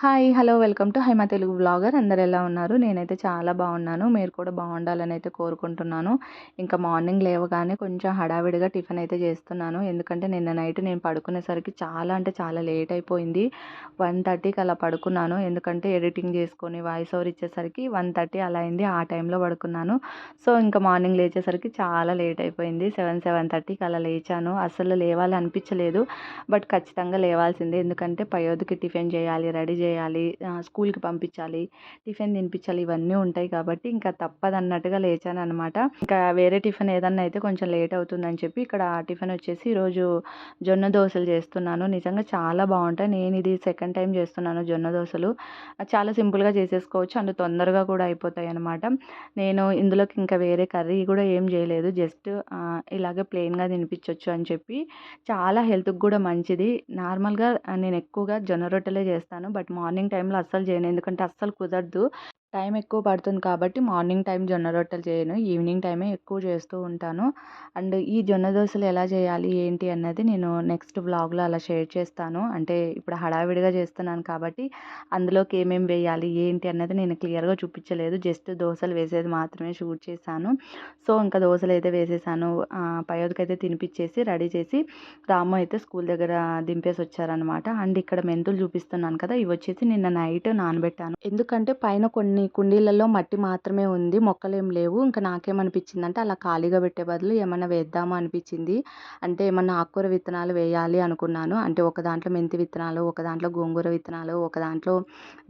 Hi hello welcome to Haima Telugu blogger. అందరు ఎలా ఉన్నారు? నేనైతే చాలా బాగున్నాను. మీరు కూడా బాగుండాలని అయితే కోరుకుంటున్నాను. ఇంకా మార్నింగ్ లేవగానే కొంచెం హడావిడిగా టిఫిన్ అయితే చేస్తున్నాను. ఎందుకంటే నిన్న నైట్ నేను పడుకునేసరికి చాలా అంటే చాలా లేట్ అయిపోయింది. వన్ థర్టీకి అలా పడుకున్నాను. ఎందుకంటే ఎడిటింగ్ చేసుకొని వాయిస్ ఓవర్ ఇచ్చేసరికి వన్ థర్టీ అలా అయింది. ఆ టైంలో పడుకున్నాను. సో ఇంకా మార్నింగ్ లేచేసరికి చాలా లేట్ అయిపోయింది. సెవెన్ సెవెన్ థర్టీకి అలా లేచాను. అసలు లేవాలి అనిపించలేదు బట్ ఖచ్చితంగా లేవాల్సిందే. ఎందుకంటే పయోధికి టిఫిన్ చేయాలి రెడీ చేయాలి. చేయాలి స్కూల్కి పంపించాలి టిఫిన్ తినిపించాలి ఇవన్నీ ఉంటాయి కాబట్టి ఇంకా తప్పదన్నట్టుగా లేచాను అనమాట ఇంకా వేరే టిఫిన్ ఏదన్నా అయితే కొంచెం లేట్ అవుతుందని చెప్పి ఇక్కడ టిఫిన్ వచ్చేసి ఈరోజు జొన్న దోశలు చేస్తున్నాను. నిజంగా చాలా బాగుంటాయి. నేను ఇది సెకండ్ టైం చేస్తున్నాను జొన్న దోశలు చాలా సింపుల్గా చేసేసుకోవచ్చు. అండ్ తొందరగా కూడా అయిపోతాయి అనమాట నేను ఇందులోకి ఇంకా వేరే కర్రీ కూడా ఏం చేయలేదు. జస్ట్ ఇలాగే ప్లెయిన్గా తినిపించవచ్చు అని చెప్పి. చాలా హెల్త్కి కూడా మంచిది. నార్మల్గా నేను ఎక్కువగా జొన్న రొట్టెలే చేస్తాను. బట్ మార్నింగ్ టైంలో అస్సలు చేయను. ఎందుకంటే అస్సలు కుదరదు. టైం ఎక్కువ పడుతుంది కాబట్టి మార్నింగ్ టైం జొన్న రొట్టెలు చేయను. ఈవినింగ్ టైమే ఎక్కువ చేస్తూ ఉంటాను. అండ్ ఈ జొన్న దోశలు ఎలా చేయాలి ఏంటి అన్నది నేను నెక్స్ట్ వ్లాగ్లో అలా షేర్ చేస్తాను. అంటే ఇప్పుడు హడావిడిగా చేస్తున్నాను కాబట్టి అందులోకి ఏమేమి వేయాలి ఏంటి అన్నది నేను క్లియర్గా చూపించలేదు. జస్ట్ దోశలు వేసేది మాత్రమే షూట్ చేశాను. సో ఇంకా దోశలు అయితే వేసేసాను. పయోదికి అయితే తినిపించేసి రెడీ చేసి రాము అయితే స్కూల్ దగ్గర దింపేసి వచ్చారనమాట అండ్ ఇక్కడ మెంతులు చూపిస్తున్నాను కదా ఇవి వచ్చేసి నిన్న నైట్ నానబెట్టాను. ఎందుకంటే పైన కొన్ని కొన్ని కుండీలలో మట్టి మాత్రమే ఉంది మొక్కలు ఏం లేవు ఇంకా నాకేమనిపించింది అంటే అలా ఖాళీగా పెట్టే బదులు ఏమన్నా వేద్దామా అనిపించింది. అంటే ఏమన్నా ఆకుకూర విత్తనాలు వేయాలి అనుకున్నాను. అంటే ఒక దాంట్లో మెంతి విత్తనాలు ఒక దాంట్లో గోంగూర విత్తనాలు ఒక దాంట్లో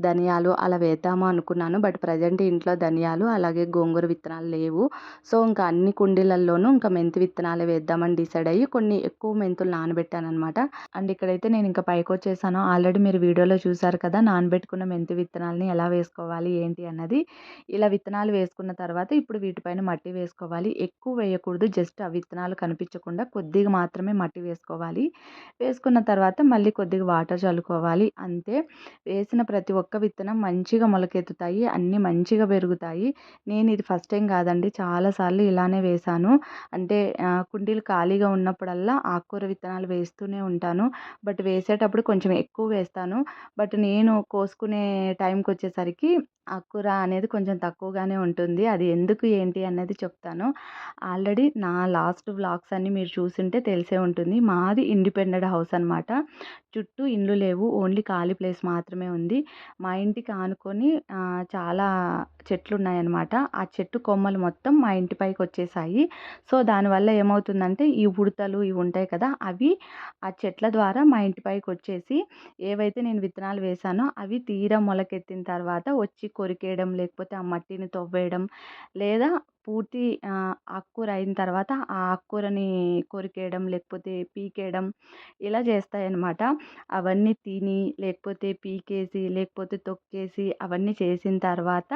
ధనియాలు అలా వేద్దామా అనుకున్నాను. బట్ ప్రజెంట్ ఇంట్లో ధనియాలు అలాగే గోంగూర విత్తనాలు లేవు. సో ఇంకా అన్ని కుండీలలోనూ ఇంకా మెంతి విత్తనాలు వేద్దామని డిసైడ్ అయ్యి కొన్ని ఎక్కువ మెంతులు నానబెట్టాను అనమాట అండ్ ఇక్కడైతే నేను ఇంకా పైకి వచ్చేసాను ఆల్రెడీ మీరు వీడియోలో చూసారు కదా నానబెట్టుకున్న మెంతి విత్తనాలని ఎలా వేసుకోవాలి ఏంటి ఏంటి అన్నది ఇలా విత్తనాలు వేసుకున్న తర్వాత ఇప్పుడు వీటిపైన మట్టి వేసుకోవాలి. ఎక్కువ వేయకూడదు. జస్ట్ ఆ విత్తనాలు కనిపించకుండా కొద్దిగా మాత్రమే మట్టి వేసుకోవాలి. వేసుకున్న తర్వాత మళ్ళీ కొద్దిగా వాటర్ చల్లుకోవాలి. అంతే. వేసిన ప్రతి ఒక్క విత్తనం మంచిగా మొలకెత్తుతాయి. అన్నీ మంచిగా పెరుగుతాయి. నేను ఇది ఫస్ట్ టైం కాదండి. చాలాసార్లు ఇలానే వేశాను. అంటే కుండీలు ఖాళీగా ఉన్నప్పుడల్లా ఆకుకూర విత్తనాలు వేస్తూనే ఉంటాను. బట్ వేసేటప్పుడు కొంచెం ఎక్కువ వేస్తాను. బట్ నేను కోసుకునే టైంకి వచ్చేసరికి ఆకుకూర అనేది కొంచెం తక్కువగానే ఉంటుంది. అది ఎందుకు ఏంటి అనేది చెప్తాను. ఆల్రెడీ నా లాస్ట్ వ్లాగ్స్ అన్నీ మీరు చూసుంటే తెలిసే ఉంటుంది. మాది ఇండిపెండెంట్ హౌస్ అనమాట చుట్టూ ఇండ్లు లేవు. ఓన్లీ ఖాళీ ప్లేస్ మాత్రమే ఉంది. మా ఇంటికి ఆనుకొని చాలా చెట్లు ఉన్నాయన్నమాట ఆ చెట్టు కొమ్మలు మొత్తం మా ఇంటి పైకి వచ్చేసాయి. సో దానివల్ల ఏమవుతుందంటే ఈ ఉడతలు ఇవి ఉంటాయి కదా అవి ఆ చెట్ల ద్వారా మా ఇంటి పైకి వచ్చేసి ఏవైతే నేను విత్తనాలు వేసానో అవి తీర మొలకెత్తిన తర్వాత వచ్చి కొరికేయడం లేకపోతే ఆ మట్టిని తవ్వేయడం లేదా పూర్తి ఆకుకూర అయిన తర్వాత ఆ ఆకుకూరని కొరికేయడం లేకపోతే పీకేయడం ఇలా చేస్తాయన్నమాట. అవన్నీ తిని లేకపోతే పీకేసి లేకపోతే తొక్కేసి అవన్నీ చేసిన తర్వాత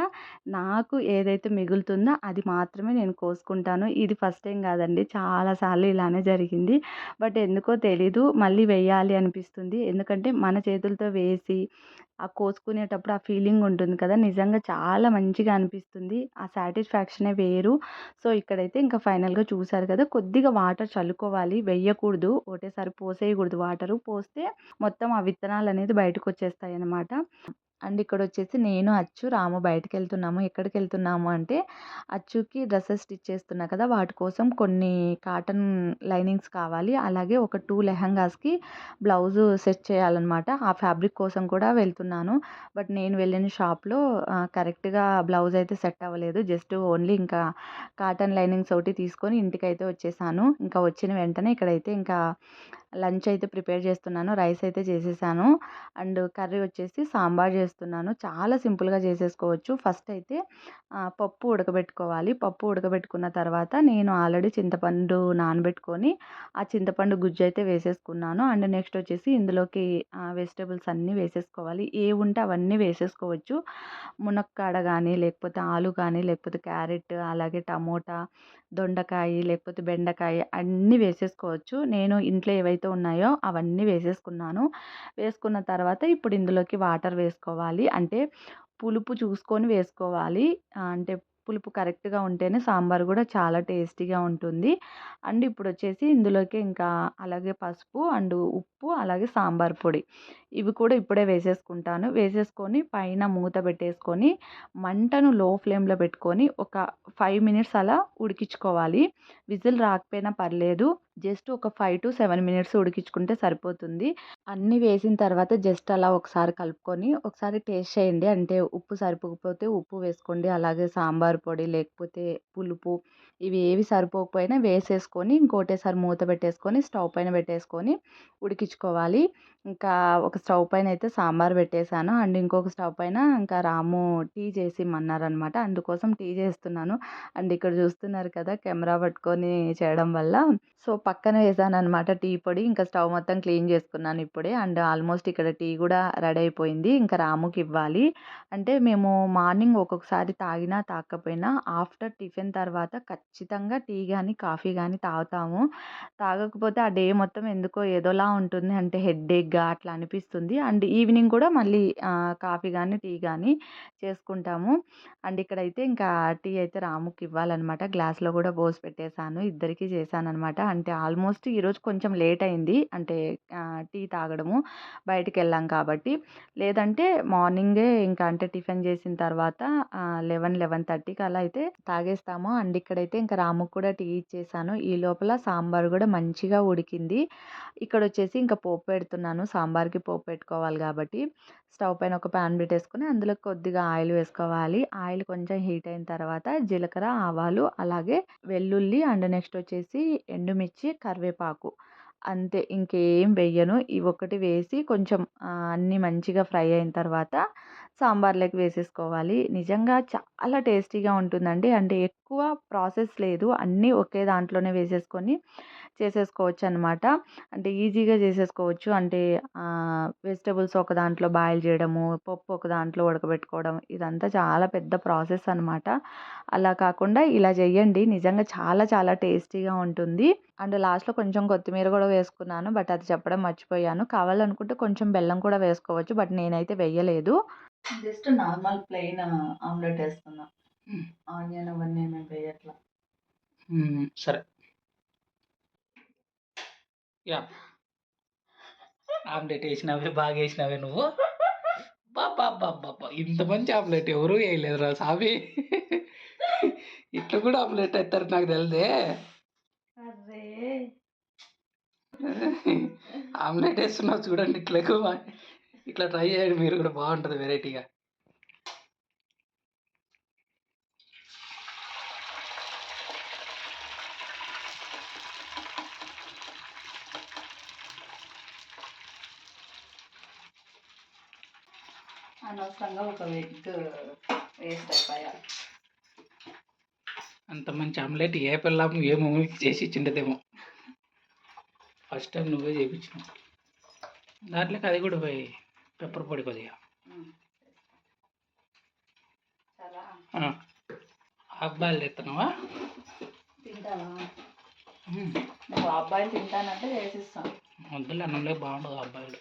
నాకు ఏదైతే మిగులుతుందో అది మాత్రమే నేను కోసుకుంటాను. ఇది ఫస్ట్ టైం కాదండి. చాలాసార్లు ఇలానే జరిగింది. బట్ ఎందుకో తెలీదు. మళ్ళీ వేయాలి అనిపిస్తుంది. ఎందుకంటే మన చేతులతో వేసి ఆ కోసుకునేటప్పుడు ఆ ఫీలింగ్ ఉంటుంది కదా! నిజంగా చాలా మంచిగా అనిపిస్తుంది. ఆ సాటిస్ఫాక్షనే వేరు. సో ఇక్కడైతే ఇంకా ఫైనల్గా చూసారు కదా! కొద్దిగా వాటర్ చల్లుకోవాలి. వెయ్యకూడదు ఒకటేసారి పోసేయకూడదు వాటరు. పోస్తే మొత్తం ఆ విత్తనాలు అనేది బయటకు వచ్చేస్తాయి అన్నమాట అండ్ ఇక్కడ వచ్చేసి నేను అచ్చు రాము బయటకు వెళ్తున్నాము ఎక్కడికి వెళ్తున్నాము అంటే అచ్చుకి డ్రెస్సెస్ స్టిచ్ చేస్తున్నా కదా! వాటి కోసం కొన్ని కాటన్ లైనింగ్స్ కావాలి. అలాగే ఒక టూ లెహంగాస్కి బ్లౌజ్ సెట్ చేయాలన్నమాట. ఆ ఫ్యాబ్రిక్ కోసం కూడా వెళ్తున్నాను. బట్ నేను వెళ్ళిన షాప్లో కరెక్ట్గా బ్లౌజ్ అయితే సెట్ అవ్వలేదు. జస్ట్ ఓన్లీ ఇంకా కాటన్ లైనింగ్స్ ఒకటి తీసుకొని ఇంటికి అయితే వచ్చేసాను. ఇంకా వచ్చిన వెంటనే ఇక్కడైతే ఇంకా లంచ్ అయితే ప్రిపేర్ చేస్తున్నాను రైస్ అయితే చేసేసాను. అండ్ కర్రీ వచ్చేసి సాంబార్ చేస్తున్నాను. చాలా సింపుల్గా చేసేసుకోవచ్చు. ఫస్ట్ అయితే పప్పు ఉడకబెట్టుకోవాలి. పప్పు ఉడకబెట్టుకున్న తర్వాత నేను ఆల్రెడీ చింతపండు నానబెట్టుకొని ఆ చింతపండు గుజ్జు అయితే వేసేసుకున్నాను. అండ్ నెక్స్ట్ వచ్చేసి ఇందులోకి వెజిటేబుల్స్ అన్నీ వేసేసుకోవాలి. ఏ ఉంటే అవన్నీ వేసేసుకోవచ్చు. మునక్కాడ కానీ లేకపోతే ఆలు కానీ లేకపోతే క్యారెట్ అలాగే టమోటా దొండకాయ లేకపోతే బెండకాయ అన్నీ వేసేసుకోవచ్చు. నేను ఇంట్లో ఏవైతే ఉన్నాయో అవన్నీ వేసేసుకున్నాను. వేసుకున్న తర్వాత ఇప్పుడు ఇందులోకి వాటర్ వేసుకోవాలి. అంటే పులుపు చూసుకొని వేసుకోవాలి. అంటే పులుపు కరెక్ట్గా ఉంటేనే సాంబార్ కూడా చాలా టేస్టీగా ఉంటుంది. అండ్ ఇప్పుడు వచ్చేసి ఇందులోకి ఇంకా అలాగే పసుపు అండ్ ఉప్పు అలాగే సాంబార్ పొడి. ఇవి కూడా ఇప్పుడే వేసేసుకుంటాను. వేసేసుకొని పైన మూత పెట్టేసుకొని మంటను లో ఫ్లేమ్లో పెట్టుకొని ఒక ఫైవ్ మినిట్స్ అలా ఉడికించుకోవాలి. విజిల్ రాకపోయినా పర్లేదు. జస్ట్ ఒక ఫైవ్ టు సెవెన్ మినిట్స్ ఉడికించుకుంటే సరిపోతుంది. అన్నీ వేసిన తర్వాత జస్ట్ అలా ఒకసారి కలుపుకొని ఒకసారి టేస్ట్ చేయండి. అంటే ఉప్పు సరిపోకపోతే ఉప్పు వేసుకోండి. అలాగే సాంబార్ పొడి లేకపోతే పులుపు ఇవి ఏవి సరిపోకపోయినా వేసేసుకొని ఇంకోటేసారి మూత పెట్టేసుకొని స్టవ్ పైన పెట్టేసుకొని ఉడికించుకోవాలి. ఇంకా ఒక స్టవ్ పైన అయితే సాంబార్ పెట్టేశాను. అండ్ ఇంకొక స్టవ్ పైన ఇంకా రాము టీ చేసి ఇమ్మన్నారనమాట అందుకోసం టీ చేస్తున్నాను. అండ్ ఇక్కడ చూస్తున్నారు కదా కెమెరా పట్టుకొని చేయడం వల్ల సో పక్కన వేసాను అనమాట టీ పొడి. ఇంకా స్టవ్ మొత్తం క్లీన్ చేసుకున్నాను ఇప్పుడే. అండ్ ఆల్మోస్ట్ ఇక్కడ టీ కూడా రెడీ అయిపోయింది. ఇంకా రాముకి ఇవ్వాలి. అంటే మేము మార్నింగ్ ఒక్కొక్కసారి తాగినా తాగకపోయినా ఆఫ్టర్ టిఫిన్ తర్వాత ఖచ్చితంగా టీ కానీ కాఫీ కానీ తాగుతాము. తాగకపోతే ఆ డే మొత్తం ఎందుకో ఏదోలా ఉంటుంది. అంటే హెడ్ఏక్గా అట్లా అనిపిస్తుంది. అండ్ ఈవినింగ్ కూడా మళ్ళీ కాఫీ కానీ టీ కానీ చేసుకుంటాము. అండ్ ఇక్కడైతే ఇంకా టీ అయితే రాముకి ఇవ్వాలన్నమాట. గ్లాస్లో కూడా పోసి పెట్టేశాను. ఇద్దరికి చేశాను అనమాట అంటే ఆల్మోస్ట్ ఈరోజు కొంచెం లేట్ అయింది. అంటే టీ తాగడము బయటికి వెళ్ళాం కాబట్టి. లేదంటే మార్నింగే ఇంకా అంటే టిఫిన్ చేసిన తర్వాత లెవెన్ లెవెన్ థర్టీకి అలా అయితే తాగేస్తాము. అండ్ ఇక్కడైతే ఇంకా రాముకు కూడా టీ ఇచ్చేసాను. ఈ లోపల సాంబార్ కూడా మంచిగా ఉడికింది. ఇక్కడ వచ్చేసి ఇంకా పోపు పెడుతున్నాను. సాంబార్కి పోపు పెట్టుకోవాలి కాబట్టి స్టవ్ పైన ఒక ప్యాన్ పెట్టేసుకుని అందులో కొద్దిగా ఆయిల్ వేసుకోవాలి. ఆయిల్ కొంచెం హీట్ అయిన తర్వాత జీలకర్ర ఆవాలు అలాగే వెల్లుల్లి అండ్ నెక్స్ట్ వచ్చేసి ఎండుమిర్చి కరివేపాకు. అంతే ఇంకేం వెయ్యను. ఇవి ఒకటి వేసి కొంచెం అన్నీ మంచిగా ఫ్రై అయిన తర్వాత సాంబార్లోకి వేసేసుకోవాలి. నిజంగా చాలా టేస్టీగా ఉంటుందండి. అంటే ఎక్కువ ప్రాసెస్ లేదు. అన్నీ ఒకే దాంట్లోనే వేసేసుకొని చేసేసుకోవచ్చు అనమాట అంటే ఈజీగా చేసేసుకోవచ్చు. అంటే వెజిటబుల్స్ ఒక దాంట్లో బాయిల్ చేయడము పప్పు ఒక దాంట్లో ఉడకబెట్టుకోవడం ఇదంతా చాలా పెద్ద ప్రాసెస్ అనమాట. అలా కాకుండా ఇలా చేయండి నిజంగా చాలా చాలా టేస్టీగా ఉంటుంది. అండ్ లాస్ట్లో కొంచెం కొత్తిమీర కూడా వేసుకున్నాను బట్ అది చెప్పడం మర్చిపోయాను. కావాలనుకుంటే కొంచెం బెల్లం కూడా వేసుకోవచ్చు బట్ నేనైతే వెయ్యలేదు జస్ట్ నార్మల్ ప్లెయిన్ ఆమ్లెట్ వేస్తున్నా ఆనియన్ అవన్నీ వేయట్లా. సరే. యా. ఆమ్లెట్ వేసినవే బాగా వేసినవే నువ్వు. బాబా బాబా ఇంత మంచి ఆమ్లెట్ ఎవరు వేయలేదురా సామి ఇట్లా కూడా ఆమ్లెట్ వేస్తారు నాకు తెలిదే. ఆమ్లెట్ వేస్తున్నావు చూడండి ఇట్లా ఇట్లా ట్రై చేయండి మీరు కూడా బాగుంటుంది వెరైటీగా అనవసరంగా ఒక ఎగ్ వేస్ట్ అంత మంచి ఆమ్లెట్ ఏ పిల్లం ఏ మూవీకి చేసి ఇచ్చిండదేమో. ఫస్ట్ టైం నువ్వే చేయించినావు దాంట్లోకి అది కూడా పోయి పెప్పర్ పొడి కొద్దిగా. అబ్బాయిలు తెస్తున్నావా తింటావా? నువ్వు అబ్బాయిలు తింటానంటే వేసిస్తాను వద్దులే అన్నంలో బాగుండదు అబ్బాయిలు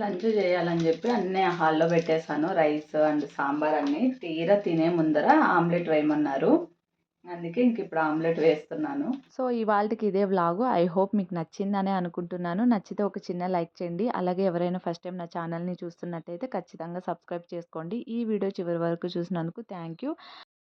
లంచ్ చేయాలని చెప్పి అన్నీ హాల్లో పెట్టేశాను. రైస్ అండ్ సాంబార్ అన్నీ. తీరా తినే ముందర ఆమ్లెట్ వేయమన్నారు. అందుకే ఇంక ఇప్పుడు ఆమ్లెట్ వేస్తున్నాను. సో ఇవాళకి ఇదే బ్లాగు ఐ హోప్ మీకు నచ్చిందనే అనుకుంటున్నాను. నచ్చితే ఒక చిన్న లైక్ చేయండి. అలాగే ఎవరైనా ఫస్ట్ టైం నా ఛానల్ని చూస్తున్నట్టయితే ఖచ్చితంగా సబ్స్క్రైబ్ చేసుకోండి. ఈ వీడియో చివరి వరకు చూసినందుకు థ్యాంక్ యూ.